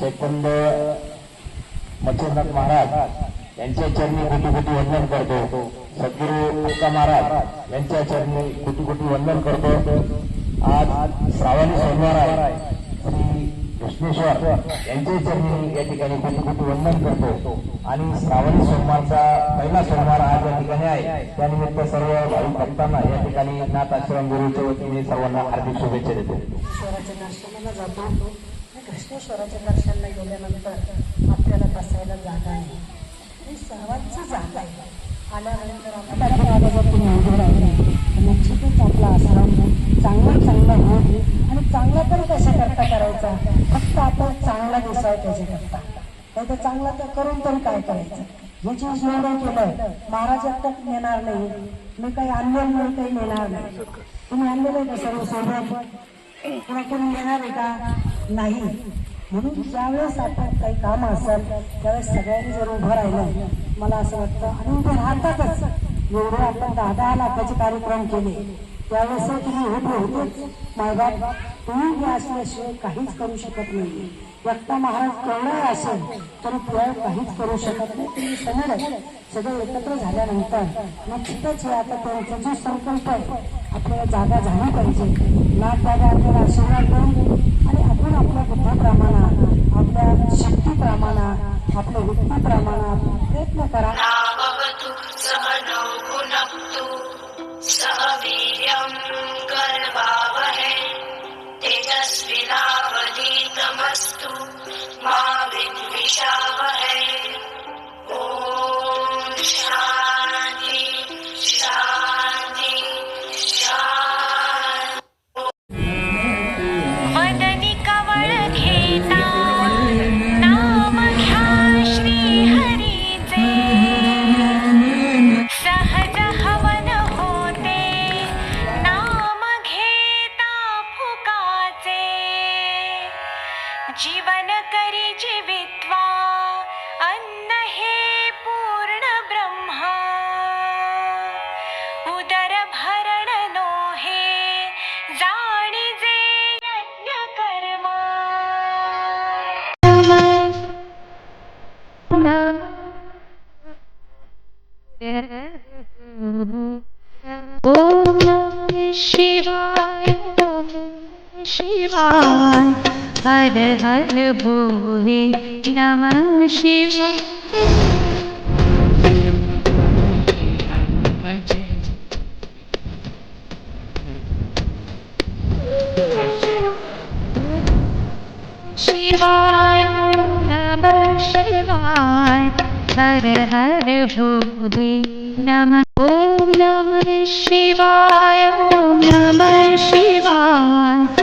सत्संग मच्छिंद्रनाथ महाराज यांच्या चरणी कोटी कोटी वंदन करतो. सद्गुरू तुका महाराज यांच्या चरणी कोटी कोटी वंदन करतो. आज श्रावणी सोमवार आहे. श्री कृष्णेश्वर यांच्या चरणी या ठिकाणी कोटी कोटी वंदन करतो. आणि श्रावणी सोमवारचा पहिला सोमवार आज या ठिकाणी आहे. त्यानिमित्त सर्व भाविक भक्तांना या ठिकाणी नाथ आश्रम गुरुच्या वतीने सर्वांना हार्दिक शुभेच्छा देतो. ईश्वराच्या दर्शनाला गेल्यानंतर आपल्याला बसायला जागा आहे. आणि सर्वांची जागा आहे. आल्यानंतर आपल्याला आवाजात तुम्ही उभे राहिले तर निश्चितच आपला आश्रम चांगला चांगला होईल आणि चांगला तर कशा करता करायचा? फक्त आपण चांगला दिसावं त्याच्याकरता नाही तर चांगला तर करून तरी काय करायचं? हे जे एवढं केलं महाराज एकटाच नेणार नाही. मी काही आणलेलं नाही काही नेणार नाही. तुम्ही आणलेलं आहे का सर्व सोबत पुन्हा कोणी आहे का नाही. म्हणून ज्यावेळेस आपण काही काम असेल त्यावेळेस सगळ्यांनी जर उभं राहिलं मला असं वाटतं आणि उभं राहतातच. एवढे आपण दहा दहा लाखाचे कार्यक्रम केले. त्यावेळेस तुम्ही उभे होतेच. मायबाप तुम्ही हे असल्याशिवाय काहीच करू शकत नाही. वक्ता महाराज केवढा असेल तरी पुढे काहीच करू शकत नाही. तुम्ही समोर सगळं एकत्र झाल्यानंतर निश्चितच हे आता त्यांचा जो संकल्प आहे आपल्याला जागा झाली पाहिजे. नाथ दादा आपल्याला आशीर्वाद देऊन आणि आपण आपल्या बुद्धाप्रमाणा आपल्या शक्तीप्रमाणात आपल्या वृत्तीप्रमाणात प्रयत्न करा. शिवाय शिवाय हर हर भोले नमः शिवाय शिवाय नमः शिवाय हर हर भोले नम ॐ नमः शिवाय ॐ नमः शिवाय